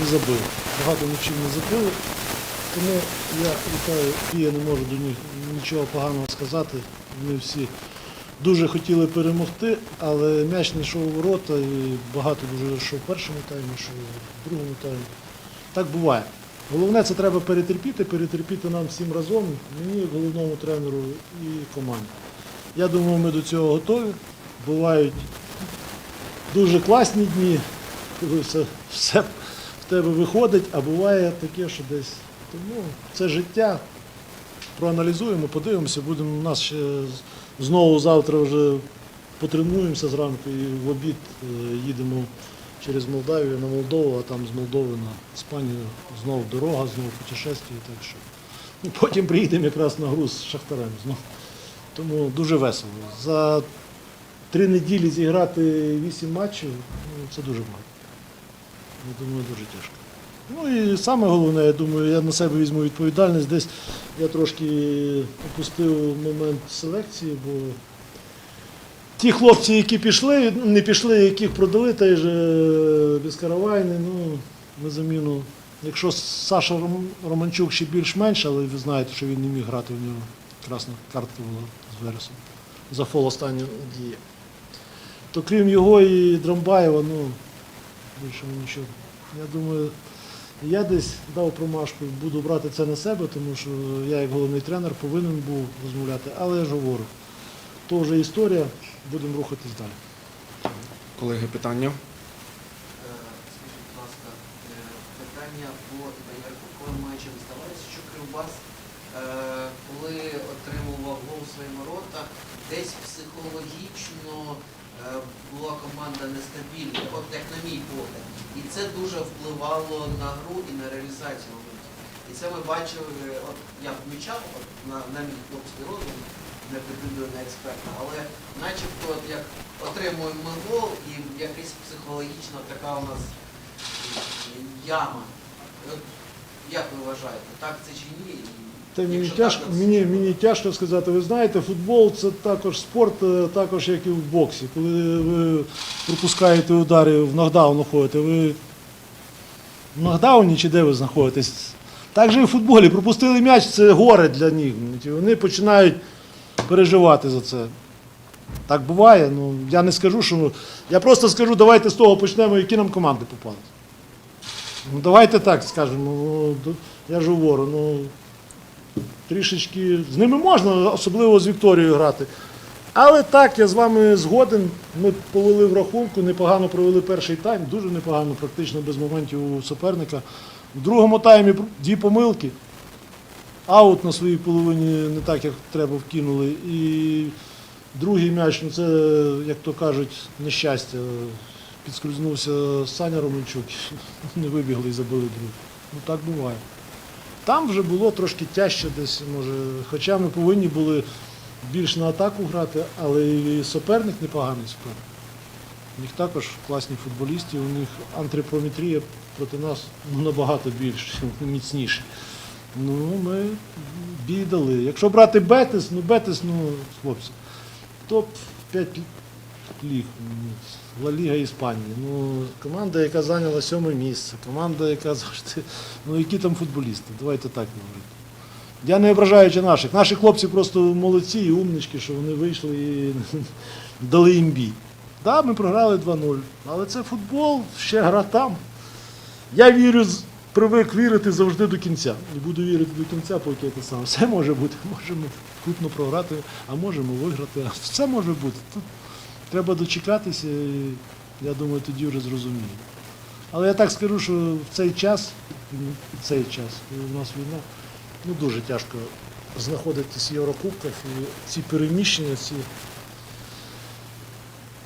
не, забив. Багато нічим не забили. Тому я вітаю, і я не можу до них нічого поганого сказати. Ми всі дуже хотіли перемогти, але м'яч не йшов у ворота і багато дуже йшов в першому таймі, що в другому таймі. Так буває. Головне, це треба перетерпіти, перетерпіти нам всім разом, мені, головному тренеру і команді. Я думаю, ми до цього готові. Бувають дуже класні дні, коли все, все тебе виходить, а буває таке, що десь. Тому це життя. Проаналізуємо, подивимося, будемо у нас ще знову завтра вже потренуємося зранку і в обід е, їдемо через Молдавію на Молдову, а там з Молдови на Іспанію знову дорога, знову путешествие. Так що. Ну, потім приїдемо якраз на груз з Шахтарем знову. Тому дуже весело. За три неділі зіграти вісім матчів ну, це дуже багато. Я думаю, дуже тяжко. Ну і саме головне, я думаю, я на себе візьму відповідальність. Десь я трошки опустив момент селекції, бо ті хлопці, які пішли, ну, не пішли, яких продали, той же Безкаравайний, ну, на заміну. Якщо Саша Романчук ще більш-менш, але ви знаєте, що він не міг грати, у нього красна картка була з Вересом. За фол останньої дії. То крім його і Драмбаєва, ну, більше нічого. Я думаю, я десь дав промашку, буду брати це на себе, тому що я як головний тренер повинен був розмовляти, але я ж говорю, то вже історія, будемо рухатись далі. Колеги, питання. Е, Скажіть, будь ласка, е, питання по коли матчем здавалося, що Кривбас, е, коли отримував гол у свої ворота, десь психологічно була команда нестабільна, от як на мій погляд. І це дуже впливало на гру і на реалізацію моментів. І це ми бачили, от я помічав от, на, на мій хлопський розум, не претендую на експерта, але начебто от як отримуємо гол і якась психологічна така у нас яма. От, як ви вважаєте, так це чи ні? Та мені тяжко, мені, мені тяжко сказати. Ви знаєте, футбол це також спорт, е, також як і в боксі. Коли ви пропускаєте удари в нокдаун ходите, ви в нокдауні чи де ви знаходитесь? Так же і в футболі. Пропустили м'яч, це горе для них. Вони починають переживати за це. Так буває. Ну, я не скажу, що. Я просто скажу, давайте з того почнемо, які нам команди попали. Ну, давайте так скажемо. Ну, я ж говорю, ну трішечки з ними можна, особливо з Вікторією грати. Але так, я з вами згоден. Ми повели в рахунку, непогано провели перший тайм, дуже непогано, практично без моментів у суперника. В другому таймі дві помилки. Аут на своїй половині не так, як треба вкинули. І другий м'яч, ну це, як то кажуть, нещастя. Підскользнувся Саня Романчук, не вибігли і забили другий. Ну так буває. Там вже було трошки тяжче десь, може, хоча ми повинні були більш на атаку грати, але і суперник непоганий суперник. У них також класні футболісти, у них антропометрія проти нас набагато більш міцніша. Ну, ми бій дали. Якщо брати Бетис, ну Бетис, ну, хлопці, топ-5 ліг. Ла Ліга Іспанії. Ну, команда, яка зайняла сьоме місце, команда, яка завжди. Ну які там футболісти? Давайте так говорити. Я не ображаючи наших. Наші хлопці просто молодці і умнички, що вони вийшли і дали їм бій. Так, ми програли 2-0. Але це футбол, ще гра там. Я вірю, привик вірити завжди до кінця. І буду вірити до кінця, поки це саме. Все може бути. Можемо крупно програти, а можемо виграти. Все може бути. Треба дочекатися, я думаю, тоді вже зрозуміємо. Але я так скажу, що в цей час, в цей час, у нас війна, ну дуже тяжко знаходитись в Єврокубках і ці переміщення, ці.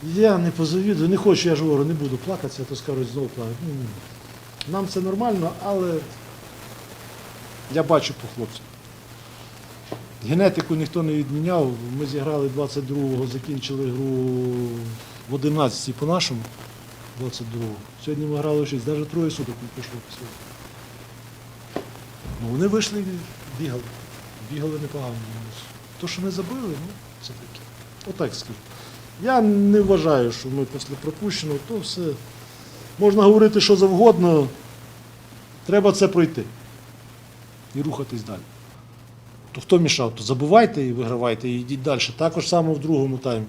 Я не позавідую, не хочу, я ж говорю, не буду плакатися, то скажуть знову плакати. Нам це нормально, але я бачу по хлопцям. Генетику ніхто не відміняв. Ми зіграли 22-го, закінчили гру в 11-й по-нашому. 22-го. Сьогодні ми грали 6, навіть троє суток не пройшло після. Ну, вони вийшли і бігали. Бігали непогано. То, що не забили, ну, це таке. Отак скажу. Я не вважаю, що ми після пропущеного, то все. Можна говорити що завгодно. Треба це пройти. І рухатись далі. То хто мішав, то забувайте і вигравайте, і йдіть далі. Також само в другому таймі.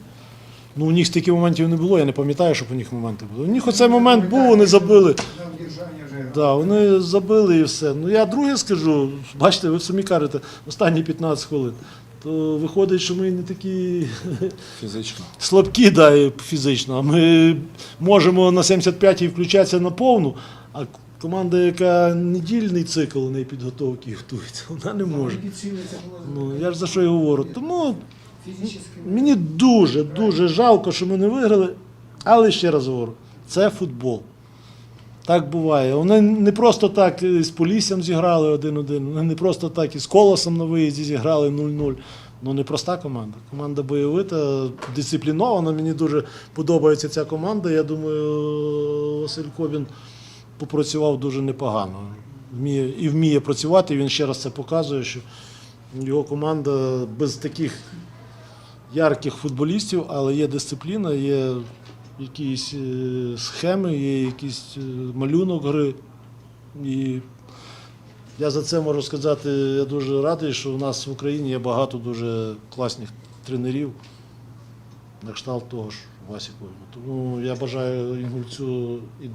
Ну, у них стільки моментів не було, я не пам'ятаю, щоб у них моменти були. У них оцей момент був, вони забили. Да, вони забили і все. Ну я друге скажу, бачите, ви самі кажете, останні 15 хвилин. То виходить, що ми не такі Фізично. слабкі да, фізично. А ми можемо на 75-й включатися на повну, а команда, яка недільний цикл у неї підготовки готується, вона не може. Ну, я ж за що і говорю. Тому мені дуже, дуже жалко, що ми не виграли, але ще раз говорю, це футбол. Так буває. Вони не просто так з Поліссям зіграли 1-1, вони не просто так і з Колосом на виїзді зіграли 0-0. Ну, не проста команда. Команда бойовита, дисциплінована. Мені дуже подобається ця команда. Я думаю, Василь Кобін попрацював дуже непогано. Вміє, і вміє працювати. Він ще раз це показує, що його команда без таких ярких футболістів, але є дисципліна, є якісь е, схеми, є якийсь е, малюнок гри. І я за це можу сказати, я дуже радий, що в нас в Україні є багато дуже класних тренерів, на кшталт того ж Васі Тому я бажаю Інгульцю і,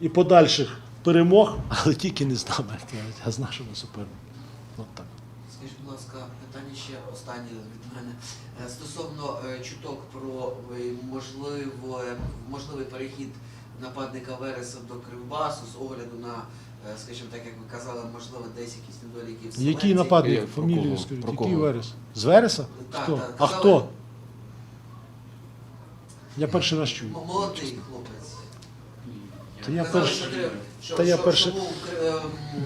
і подальших перемог, але тільки не з нами, а з нашими суперниками. От так. Скажіть, будь ласка, питання ще останнє від мене. Е, Стосовно е, чуток про е, можливо, можливий перехід нападника Вереса до Кривбасу з огляду на, скажімо так, як ви казали, можливо, десь якісь недоліки в Який нападник? Про Фамілію кого? скажіть, Про який кого? Верес? З Вереса? Так, хто? так, а казали. хто? Я перший раз чую. Молодий хлопець. Та я Казали, перший. що треба- що- та я що- перший- що був, е,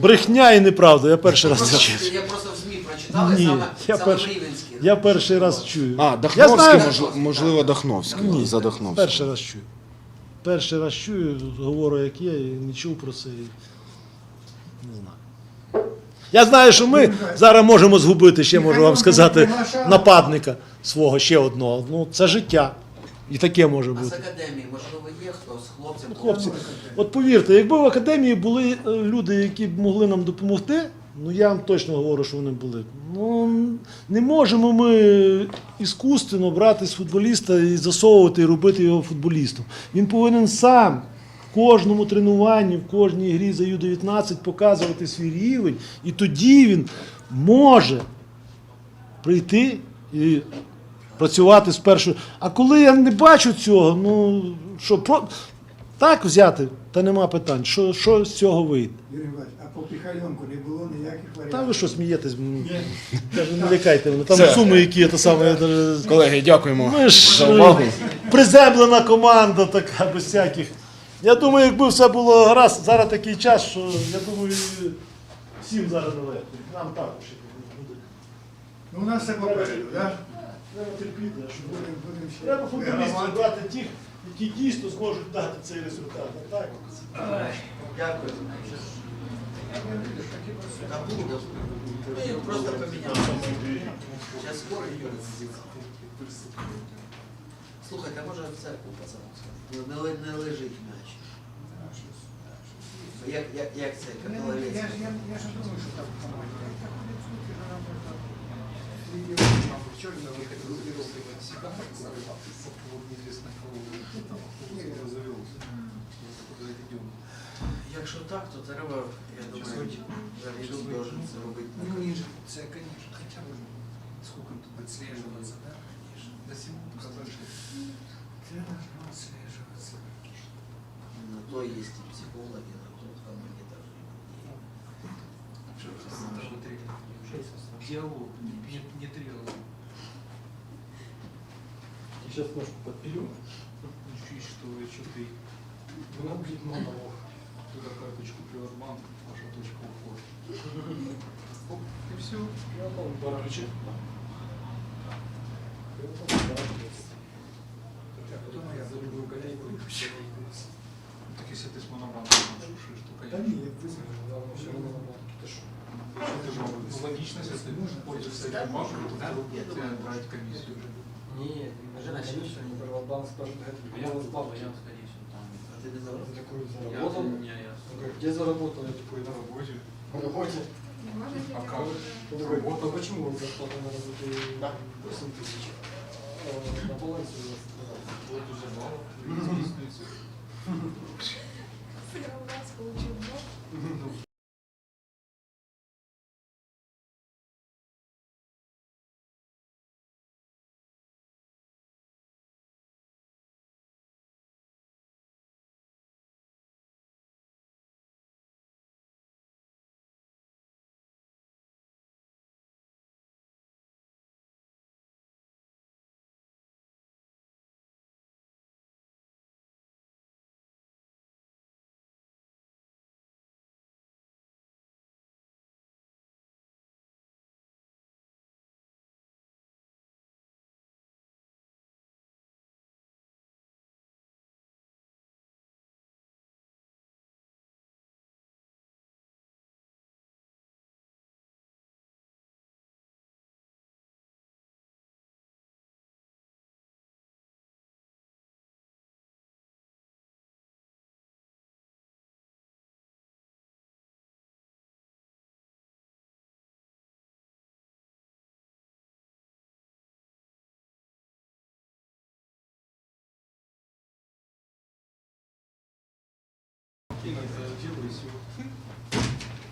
Брехня і неправда, я перший раз це чую. Я просто в ЗМІ прочитав, Ні, саме, я саме перший- в Я перший раз чую. А, Я Дахновський, знаю- можливо, можливо, Дахновський. Ні, За Дахновським. перший раз чую. Перший раз чую, говорю, як є, і не чув про це. і Не знаю. Я знаю, що ми зараз можемо згубити, ще можу вам сказати, нападника свого ще одного. Ну, це життя. І таке може бути. А з академії, можливо, є хто з хлопцем? Ну, Хлопці, от повірте, якби в академії були е, люди, які б могли нам допомогти, ну я вам точно говорю, що вони були. Ну не можемо ми іскусственно брати з футболіста і засовувати і робити його футболістом. Він повинен сам в кожному тренуванні, в кожній грі за Ю-19 показувати свій рівень, і тоді він може прийти і працювати з першою. А коли я не бачу цього, ну що про так взяти, та нема питань. Що, що з цього вийде? Юрій Іванович, а по Піхальонку не було ніяких варіантів. Та ви що смієтесь? Не лякайте мене. Там Все. суми, які це саме. Колеги, дякуємо Ми ж за увагу. е, приземлена команда така, без всяких. Я думаю, якби все було гаразд, зараз такий час, що я думаю, всім зараз налегко. Нам також буде. Ну, у нас все попереду, так? Треба терпіти, а що буде. Будемо будемо ще. Треба футболістів брати тих, які дійсно зможуть дати цей результат. А так, Дякую. Просто поміняв. Зараз скоро Юрій. Слухайте, а може в церкву пацану? Не, не лежить м'яч. Як, як, як це, Я, я, ж- я, я ж думаю, що там Якщо так, то треба, я думаю, Ріду должен це робити. Ну, ниже, це, конечно, хотя бы сколько тут отслеживаться, да? До сего подожди. Это должно отслеживаться. На то есть диалог, не, не триалог. Сейчас ножку подпилю. Чуть что, что ты. Была бы монолог. Туда карточку Приватбанк, ваша точка ухода. Оп, И все. Я за если ты пользуешься этим банком, то ты тебя брать комиссию. Нет, даже на комиссию не Приватбанк скажет, это Я вот бабы. я, скорее всего, там. А такой Я, заработал. Он где заработал? Я такой, На работе. на работе. А как? Он такой, вот, а почему вот зарплата на работе 8 тысяч? а На балансе у нас 12. Вот уже мало. Списывается. Сыграл раз, получил.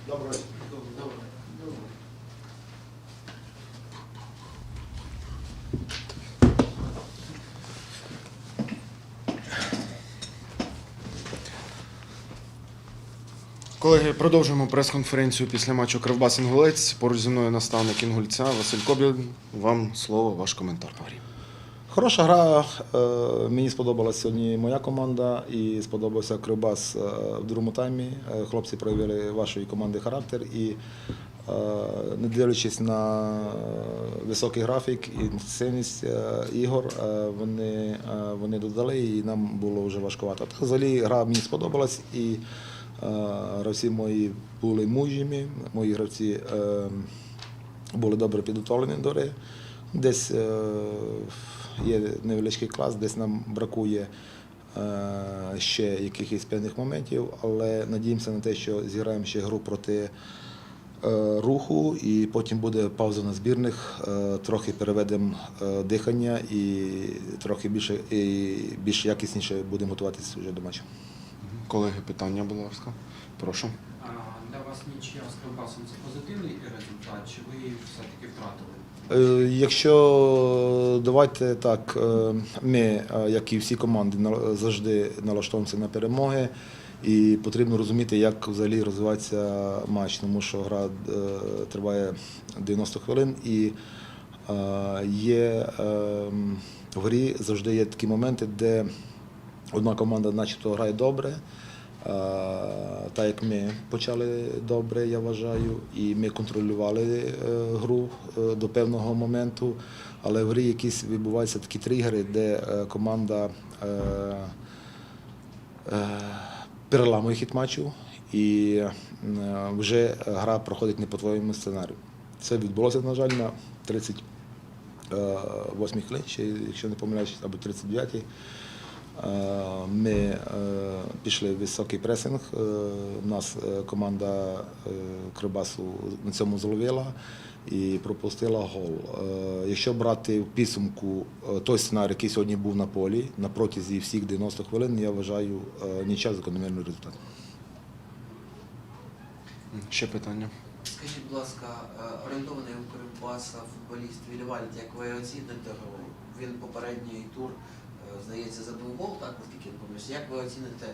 Доброе. Добре. Колеги, продовжуємо прес-конференцію після матчу Кривбас Інгулець. Поруч зі мною наставник Інгульця Василь Кобін. Вам слово, ваш коментар. Говоріть. Хороша гра. Е, Мені сподобалася сьогодні моя команда і сподобався Кривбас е, в другому таймі. Е, Хлопці проявили вашої команди характер і, не дивлячись на високий графік і інтенсивність ігор, вони, вони додали і нам було вже важкувато. Так, взагалі гра мені сподобалась і гравці мої були мужніми, мої гравці були добре підготовлені до гри. Десь е, є невеличкий клас, десь нам бракує е, ще якихось певних моментів, але надіємося на те, що зіграємо ще гру проти е, руху, і потім буде пауза на збірних, трохи переведемо дихання і трохи більше і більш якісніше будемо готуватися вже до матчу. Колеги, питання, будь ласка. Прошу. А, для вас нічия з Кривбасом це позитивний результат, чи ви все-таки втратили? Е, Якщо давайте так, е, ми, е, як і всі команди, завжди налаштовуємося на перемоги, і потрібно розуміти, як взагалі розвивається матч, тому що гра триває 90 хвилин і є в грі завжди є такі моменти, де одна команда начебто грає добре. Так як ми почали добре, я вважаю, і ми контролювали е, гру е, до певного моменту, але в грі якісь відбуваються такі тригери, де е, команда переламує хід матчу і вже гра проходить не по твоєму сценарію. Це відбулося, на жаль, на 38 хвилин, якщо не помиляюсь, або 39-й. Е, Ми пішли в високий пресинг. Е, У нас е, команда е, Кривбасу на цьому зловила і пропустила гол. Е, Якщо брати в підсумку е, той сценарій, який сьогодні був на полі, на протязі всіх 90 хвилин, я вважаю е, нічия закономірний результат. Ще питання. Скажіть, будь ласка, е, орієнтований у Кривбаса футболіст Вільвальд, як ви оціните? Він попередній тур, е, здається, забив гол, так, наскільки я пам'ятаю. Як ви оціните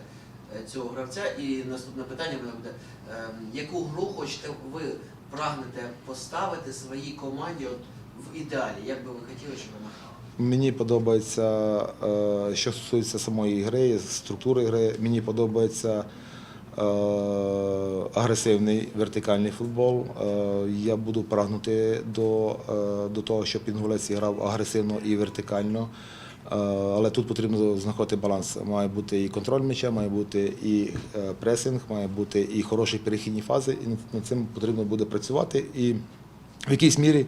е, цього гравця? І наступне питання мене буде, е, яку гру хочете ви прагнете поставити своїй команді от, в ідеалі? Як би ви хотіли, щоб вона грала? Мені подобається, е, що стосується самої гри, структури гри, мені подобається е, агресивний вертикальний футбол. Е, Я буду прагнути до, е, до того, щоб інгулець грав агресивно і вертикально. Але тут потрібно знаходити баланс. Має бути і контроль м'яча, має бути і е, пресинг, має бути і хороші перехідні фази. І над- цим потрібно буде працювати. І в якійсь мірі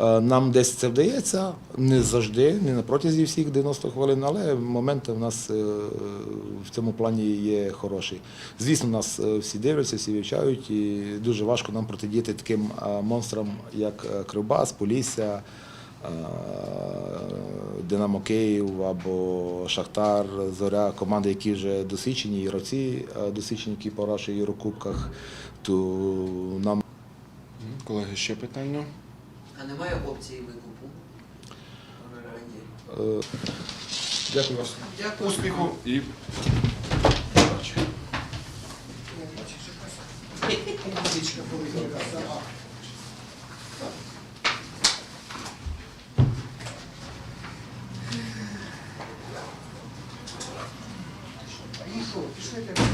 е, нам десь це вдається, не завжди, не на протязі всіх 90 хвилин, але моменти в нас е, в цьому плані є хороші. Звісно, нас е, всі дивляться, всі вивчають, і дуже важко нам протидіяти таким е, монстрам, як е, Кривбас, Полісся. Динамо Київ або Шахтар, Зоря, команди, які вже досвідчені, і гравці досвідчені, які по в Єврокубках, то нам Колеги, ще питання? А немає опції викупу? е, дякую вас. Дякую. Успіху і Водичка